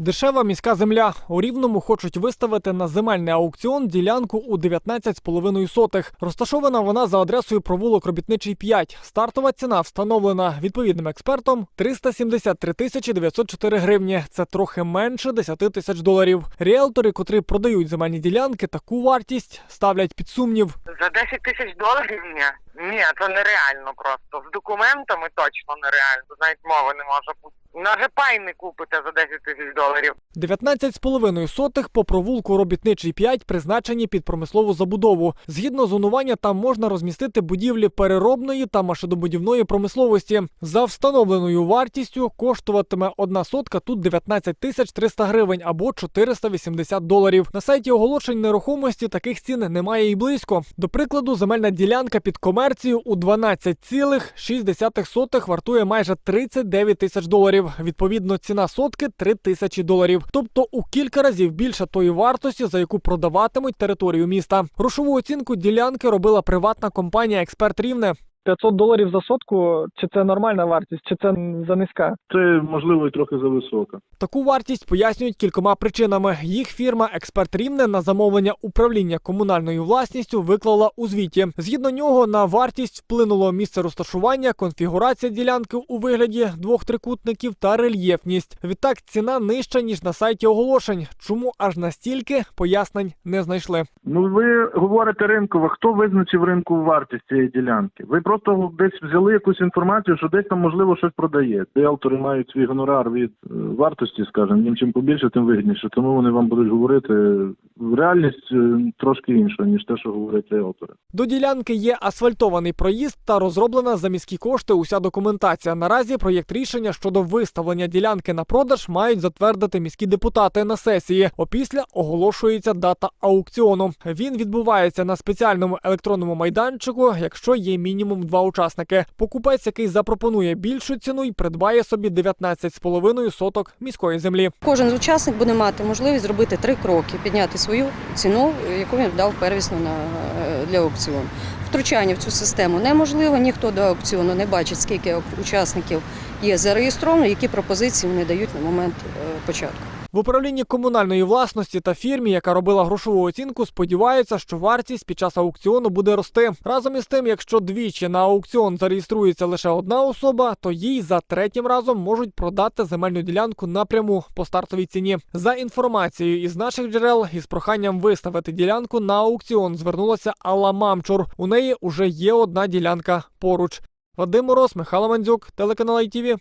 Дешева міська земля. У Рівному хочуть виставити на земельний аукціон ділянку у 19,5 сотих. Розташована вона за адресою провулок Робітничий 5. Стартова ціна встановлена відповідним експертом 373 тисячі 904 гривні. Це трохи менше 10 тисяч доларів. Ріелтори, котрі продають земельні ділянки, таку вартість ставлять під сумнів. За 10 тисяч доларів ні. Ні, це нереально просто. З документами точно нереально. Навіть мови не може бути. Навіть пай купите за 10 тисяч доларів. 19,5 сотих по провулку Робітничий 5 призначені під промислову забудову. Згідно зонування, там можна розмістити будівлі переробної та машинобудівної промисловості. За встановленою вартістю коштуватиме одна сотка тут 19 тисяч 300 гривень або 480 доларів. На сайті оголошень нерухомості таких цін немає і близько. До прикладу, земельна ділянка під комерцію у 12,6 сотих вартує майже 39 тисяч доларів. Відповідно, ціна сотки 3 тисячі доларів, тобто у кілька разів більше тої вартості, за яку продаватимуть територію міста. Грошову оцінку ділянки робила приватна компанія Експерт Рівне. 500 доларів за сотку, чи це нормальна вартість, чи це за низька? Це можливо і трохи зависока. Таку вартість пояснюють кількома причинами. Їх фірма Експерт Рівне на замовлення управління комунальною власністю виклала у звіті. Згідно нього, на вартість вплинуло місце розташування, конфігурація ділянки у вигляді двох трикутників та рельєфність. Відтак ціна нижча ніж на сайті оголошень. Чому аж настільки пояснень не знайшли. Ну ви говорите ринково. Хто визначив ринкову вартість цієї ділянки? Ви просто десь взяли якусь інформацію, що десь там можливо щось продає. Ріелтори мають свій гонорар від е, вартості, скажімо, їм чим побільше, тим вигідніше. Тому вони вам будуть говорити. Реальність е, трошки інша, ніж те, що говорять ріелтори. До ділянки є асфальтований проїзд та розроблена за міські кошти уся документація. Наразі проєкт рішення щодо виставлення ділянки на продаж мають затвердити міські депутати на сесії. Опісля оголошується дата аукціону. Він відбувається на спеціальному електронному майданчику, якщо є мінімум два учасники. Покупець, який запропонує більшу ціну, й придбає собі 19,5 соток міської землі. Кожен учасник буде мати можливість зробити три кроки, підняти свою ціну, яку він дав первісно на, е, для аукціону. Втручання в цю систему неможливо, ніхто до аукціону не бачить, скільки учасників є зареєстровано, які пропозиції вони дають на момент е, початку. В управлінні комунальної власності та фірмі, яка робила грошову оцінку, сподіваються, що вартість під час аукціону буде рости. Разом із тим, якщо двічі на аукціон зареєструється лише одна особа, то їй за третім разом можуть продати земельну ділянку напряму по стартовій ціні. За інформацією із наших джерел, із проханням виставити ділянку на аукціон звернулася Алла Мамчур. У неї уже є одна ділянка поруч. Вадим Мороз, Михайло Мандзюк, телеканал ITV.